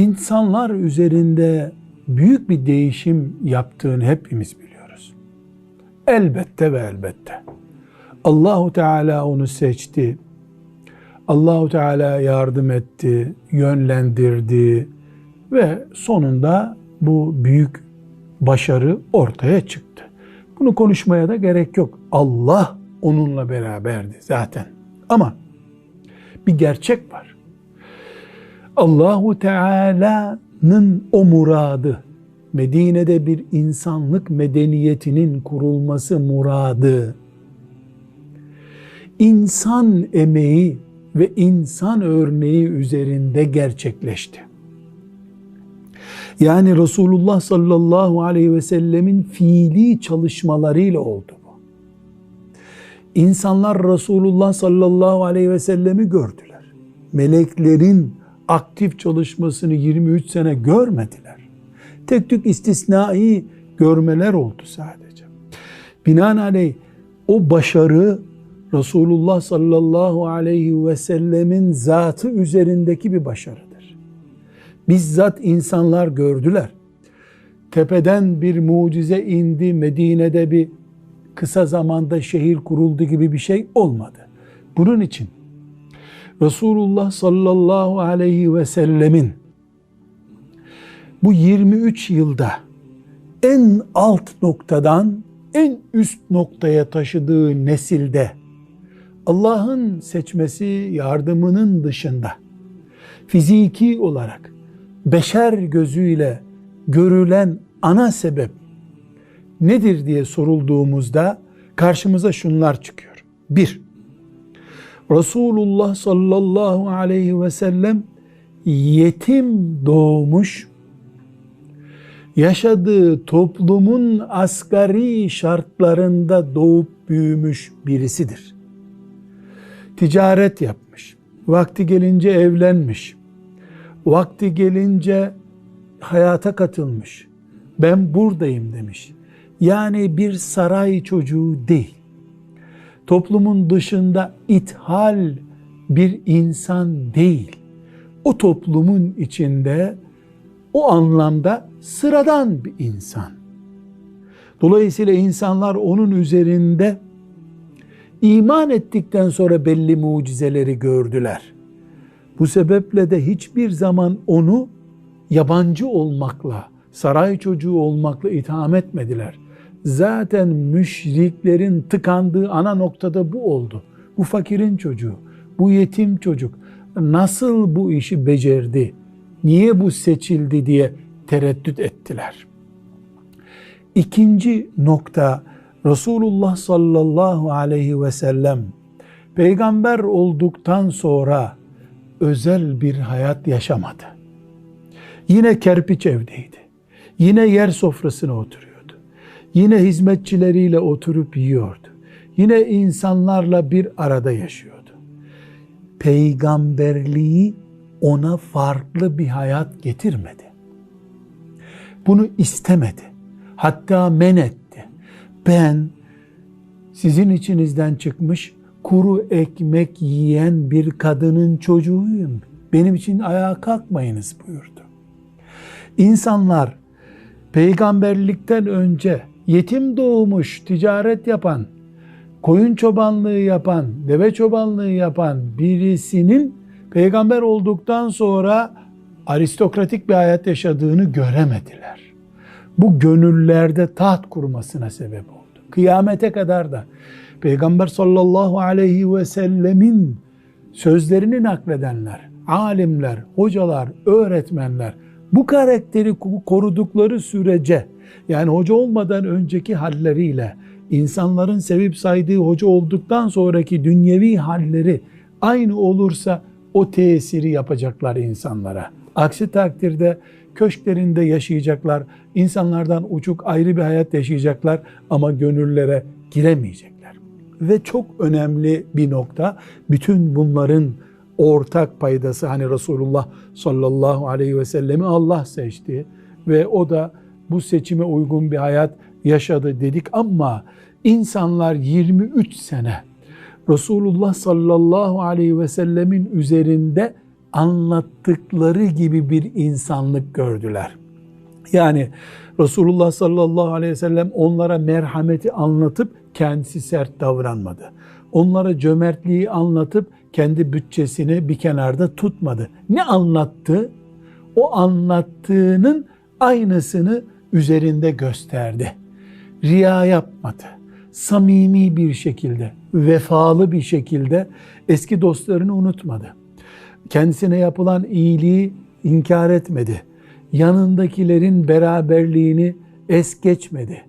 insanlar üzerinde büyük bir değişim yaptığını hepimiz biliyoruz. Elbette ve elbette. Allahu Teala onu seçti. Allahu Teala yardım etti, yönlendirdi ve sonunda bu büyük başarı ortaya çıktı. Bunu konuşmaya da gerek yok. Allah onunla beraberdi zaten. Ama bir gerçek var. Allahu Teala'nın o muradı, Medine'de bir insanlık medeniyetinin kurulması muradı, insan emeği ve insan örneği üzerinde gerçekleşti. Yani Resulullah sallallahu aleyhi ve sellemin fiili çalışmalarıyla oldu bu. İnsanlar Resulullah sallallahu aleyhi ve sellemi gördüler. Meleklerin aktif çalışmasını 23 sene görmediler. Tek tük istisnai görmeler oldu sadece. Binaenaleyh o başarı Resulullah sallallahu aleyhi ve sellemin zatı üzerindeki bir başarıdır. Bizzat insanlar gördüler. Tepeden bir mucize indi, Medine'de bir kısa zamanda şehir kuruldu gibi bir şey olmadı. Bunun için Resulullah sallallahu aleyhi ve sellemin bu 23 yılda en alt noktadan en üst noktaya taşıdığı nesilde Allah'ın seçmesi yardımının dışında fiziki olarak beşer gözüyle görülen ana sebep nedir diye sorulduğumuzda karşımıza şunlar çıkıyor. Bir, Resulullah sallallahu aleyhi ve sellem yetim doğmuş, yaşadığı toplumun asgari şartlarında doğup büyümüş birisidir ticaret yapmış. Vakti gelince evlenmiş. Vakti gelince hayata katılmış. Ben buradayım demiş. Yani bir saray çocuğu değil. Toplumun dışında ithal bir insan değil. O toplumun içinde o anlamda sıradan bir insan. Dolayısıyla insanlar onun üzerinde iman ettikten sonra belli mucizeleri gördüler. Bu sebeple de hiçbir zaman onu yabancı olmakla, saray çocuğu olmakla itham etmediler. Zaten müşriklerin tıkandığı ana noktada bu oldu. Bu fakirin çocuğu, bu yetim çocuk nasıl bu işi becerdi, niye bu seçildi diye tereddüt ettiler. İkinci nokta Resulullah sallallahu aleyhi ve sellem peygamber olduktan sonra özel bir hayat yaşamadı. Yine kerpiç evdeydi. Yine yer sofrasına oturuyordu. Yine hizmetçileriyle oturup yiyordu. Yine insanlarla bir arada yaşıyordu. Peygamberliği ona farklı bir hayat getirmedi. Bunu istemedi. Hatta men etti ben sizin içinizden çıkmış kuru ekmek yiyen bir kadının çocuğuyum. Benim için ayağa kalkmayınız buyurdu. İnsanlar peygamberlikten önce yetim doğmuş, ticaret yapan, koyun çobanlığı yapan, deve çobanlığı yapan birisinin peygamber olduktan sonra aristokratik bir hayat yaşadığını göremediler bu gönüllerde taht kurmasına sebep oldu. Kıyamete kadar da Peygamber sallallahu aleyhi ve sellemin sözlerini nakledenler, alimler, hocalar, öğretmenler bu karakteri korudukları sürece yani hoca olmadan önceki halleriyle insanların sevip saydığı hoca olduktan sonraki dünyevi halleri aynı olursa o tesiri yapacaklar insanlara. Aksi takdirde köşklerinde yaşayacaklar, insanlardan uçuk ayrı bir hayat yaşayacaklar ama gönüllere giremeyecekler. Ve çok önemli bir nokta, bütün bunların ortak paydası hani Resulullah sallallahu aleyhi ve sellemi Allah seçti ve o da bu seçime uygun bir hayat yaşadı dedik ama insanlar 23 sene Resulullah sallallahu aleyhi ve sellemin üzerinde anlattıkları gibi bir insanlık gördüler. Yani Resulullah sallallahu aleyhi ve sellem onlara merhameti anlatıp kendisi sert davranmadı. Onlara cömertliği anlatıp kendi bütçesini bir kenarda tutmadı. Ne anlattı? O anlattığının aynısını üzerinde gösterdi. Riya yapmadı. Samimi bir şekilde, vefalı bir şekilde eski dostlarını unutmadı. Kendisine yapılan iyiliği inkar etmedi. Yanındakilerin beraberliğini es geçmedi.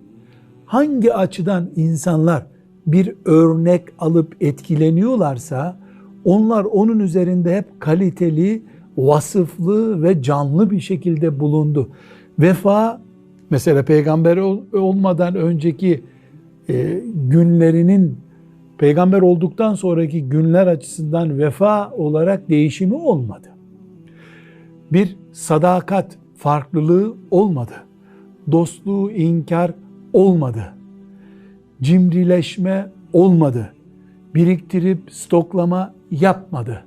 Hangi açıdan insanlar bir örnek alıp etkileniyorlarsa onlar onun üzerinde hep kaliteli, vasıflı ve canlı bir şekilde bulundu. Vefa mesela peygamber olmadan önceki e, günlerinin peygamber olduktan sonraki günler açısından vefa olarak değişimi olmadı. Bir sadakat farklılığı olmadı. Dostluğu inkar olmadı. Cimrileşme olmadı. Biriktirip stoklama yapmadı.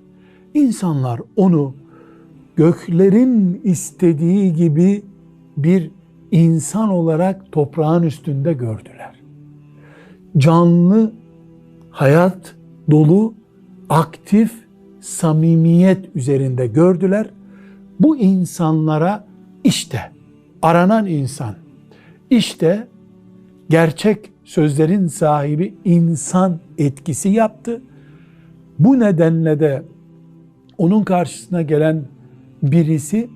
İnsanlar onu göklerin istediği gibi bir insan olarak toprağın üstünde gördüler. Canlı, hayat dolu, aktif, samimiyet üzerinde gördüler. Bu insanlara işte aranan insan, işte gerçek sözlerin sahibi insan etkisi yaptı. Bu nedenle de onun karşısına gelen birisi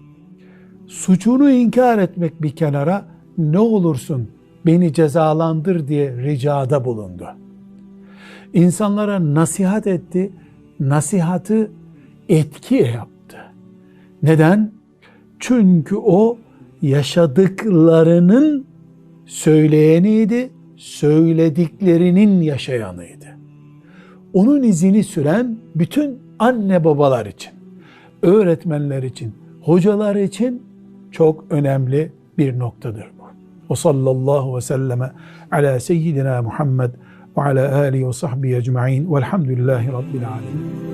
suçunu inkar etmek bir kenara ne olursun beni cezalandır diye ricada bulundu. İnsanlara nasihat etti, nasihatı etki yaptı. Neden? Çünkü o yaşadıklarının söyleyeniydi, söylediklerinin yaşayanıydı. Onun izini süren bütün anne babalar için, öğretmenler için, hocalar için çok önemli bir noktadır bu. O sallallahu ve selleme ala seyyidina Muhammed ve ala alihi ve sahbihi ecma'in velhamdülillahi rabbil alemin.